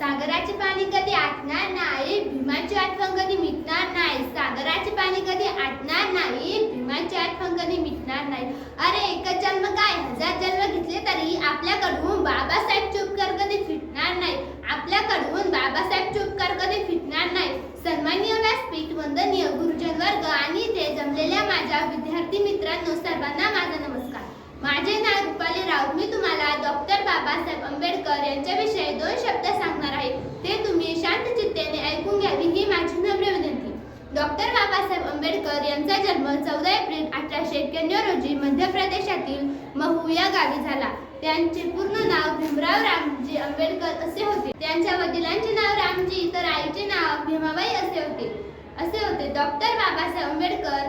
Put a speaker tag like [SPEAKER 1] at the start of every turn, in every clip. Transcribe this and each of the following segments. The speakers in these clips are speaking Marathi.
[SPEAKER 1] सागराचे पाणी कधी आटणार नाही भीमाची आठवण कधी मिटणार नाही. सागराचे पाणी कधी आटणार नाही भीमाची आठवण कधी मिटणार नाही. अरे एकच जन्म काय? हजार जन्म घेतले तरी आपल्याकडून बाबासाहेब चुपकर कधी फिटणार नाही. आपल्याकडून बाबासाहेब चुपकर कधी फिटणार नाही. सन्माननीय व्यासपीठ वंदनीय गुरुजन वर्ग आणि ते जमलेल्या माझ्या विद्यार्थी मित्रांनो सर्वांना माझा नमस्कार. माझे नाव रुपाली राऊत. मी तुम्हाला डॉक्टर बाबासाहेब आंबेडकर यांच्याविषयी दोन शब्द सांगणार आहे ते तुम्ही शांत चित्तेने ऐकून घ्यावी ही माझी नम्र विनंती डॉक्टर बाबासाहेब आंबेडकर यांचा जन्म चौदा एप्रिल अठराशे एक्क्याण्णव रोजी मध्य प्रदेशातील महू या गावी झाला. त्यांचे पूर्ण नाव भीमराव रामजी आंबेडकर असे होते. त्यांच्या वडिलांचे नाव रामजी तर आईचे नाव भीमाबाई असे होते. असे होते. डॉक्टर बाबासाहेब आंबेडकर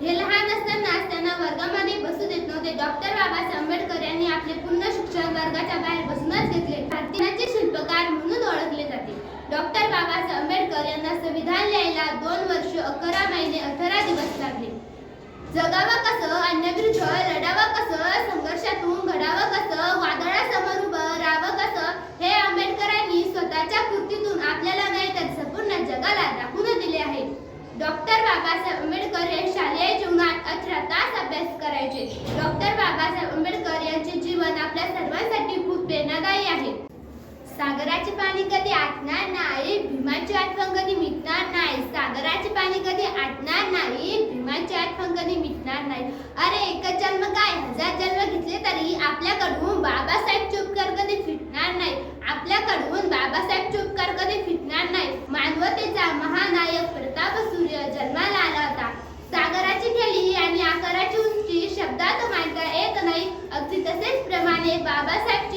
[SPEAKER 1] हे लहान असतानाच त्यांना वर्गामध्ये बसू देत नव्हते. डॉक्टर बाबासाहेब आंबेडकर यांनी आपले पूर्ण शिक्षण वर्गाच्या बाहेर बसूनच घेतले. भारतीयांचे शिल्पकार म्हणून ओळखले जाते. डॉक्टर बाबासाहेब आंबेडकर यांना संविधान लिहायला दोन वर्ष अकरा महिने अठरा दिवस लागले. जगावा कसं अन्याविरुद्ध लढावा कसं संघर्षातून घडावं कसं वादळासमोर उभं राहावं कसं हे आंबेडकरांनी स्वतःच्या कृतीतून आपल्याला नाही तर संपूर्ण जगाला दाखवून दिले आहे. डॉक्टर बाबासाहेब आंबेडकर हे शालेय जीवनात अठरा तास अभ्यास करायचे. डॉक्टर बाबासाहेब आंबेडकर यांचे जीवन आपल्या सर्वांसाठी खूप प्रेरणादायी आहे. सागरा पाणी कधी आटणार नाही भीमाची आठवण कधी मिटणार नाही सागराचे पाणी कधी आटणार नाही भीमाची आठवण कधी मिटणार नाही. अरे एकच जन्म काय? हजार जन्म घेतले तरी आपल्याकडून बाबासाहेब चुपकर कधी फिटणार नाही. आपल्याकडून बाबासाहेब चुपकर कधी फिटणार नाही. मानवतेचा महानायक प्रताप सूर्य जन्माला आला होता. सागराची खेळी आणि आकाराची उंची शब्दात मांडता येत नाही. अगदी तसेच प्रमाणे बाबासाहेब